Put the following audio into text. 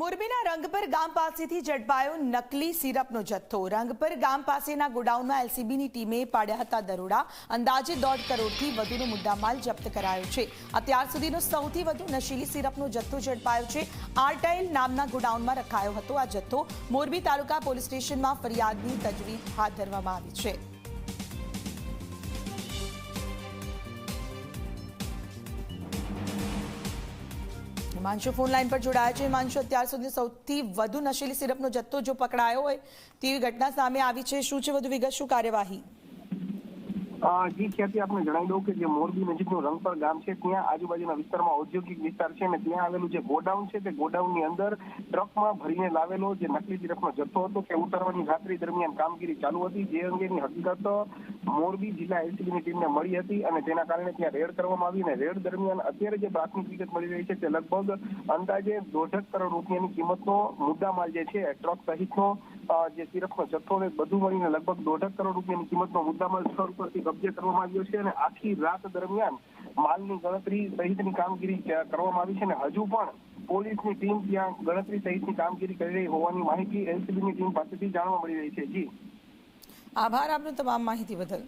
મોરબીના રંગપર ગામ પાસેથી ઝડપાયો નકલી સિરપનો જથ્થો. રંગપર ગામ પાસેના ગોડાઉનમાં એલસીબીની ટીમે પાડ્યા હતા દરોડા. અંદાજે દોઢ કરોડથી વધુનો મુદ્દામાલ જપ્ત કરાયો છે. અત્યાર સુધીનો સૌથી વધુ નશીલી સિરપનો જથ્થો ઝડપાયો છે. આર્ટાઇલ નામના ગોડાઉનમાં રખાયો હતો આ જથ્થો. મોરબી તાલુકા પોલીસ સ્ટેશનમાં ફરિયાદની તજવીજ હાથ ધરવામાં આવી છે. હિમાંશુ ફોન પર જોડાયા છે. હિમાંશુ, અત્યાર સુધી સૌથી વધુ નશીલી સિરપનો જથ્થો જો પકડાયો હોય, તેવી ઘટના સામે આવી છે. શું છે વધુ વિગત? શું કાર્યવાહી? જી ખ્યાતિ આપણે જણાવી દઉં કે જે મોરબી નજીકનું રંગપર ગામ છે, ત્યાં આજુબાજુના વિસ્તારમાં ઔદ્યોગિક વિસ્તાર છે અને ત્યાં આવેલું જે ગોડાઉન છે, તે ગોડાઉનની અંદર ટ્રકમાં ભરીને લાવેલો જે નકલી સિરપનો જથ્થો હતો, તે ઉતારવાની રાત્રિ દરમિયાન કામગીરી ચાલુ હતી. જે અંગેની હકીકત મોરબી જિલ્લા એલસીબીની ટીમને મળી હતી અને તેના કારણે ત્યાં રેડ કરવામાં આવી અને રેડ દરમિયાન અત્યારે જે પ્રાથમિક વિગત મળી રહી છે તે લગભગ અંદાજે દોઢક કરોડ રૂપિયાની કિંમતનો મુદ્દામાલ જે છે, ટ્રક સહિતનો જે સિરપનો જથ્થો ને બધું મળીને લગભગ દોઢક કરોડ રૂપિયાની કિંમતનો મુદ્દામાલ સ્થળ પરથી કબજે કરવામાં આવ્યો છે અને આખી રાત દરમિયાન માલની ગણતરી સહિતની કામગીરી કરવામાં આવી છે અને હજુ પણ પોલીસની ટીમ ત્યાં ગણતરી સહિતની કામગીરી કરી રહી હોવાની માહિતી એલસીબીની ટીમ પાસેથી જાણવા મળી રહી છે. જી. આભાર આપનો તમામ માહિતી બદલ.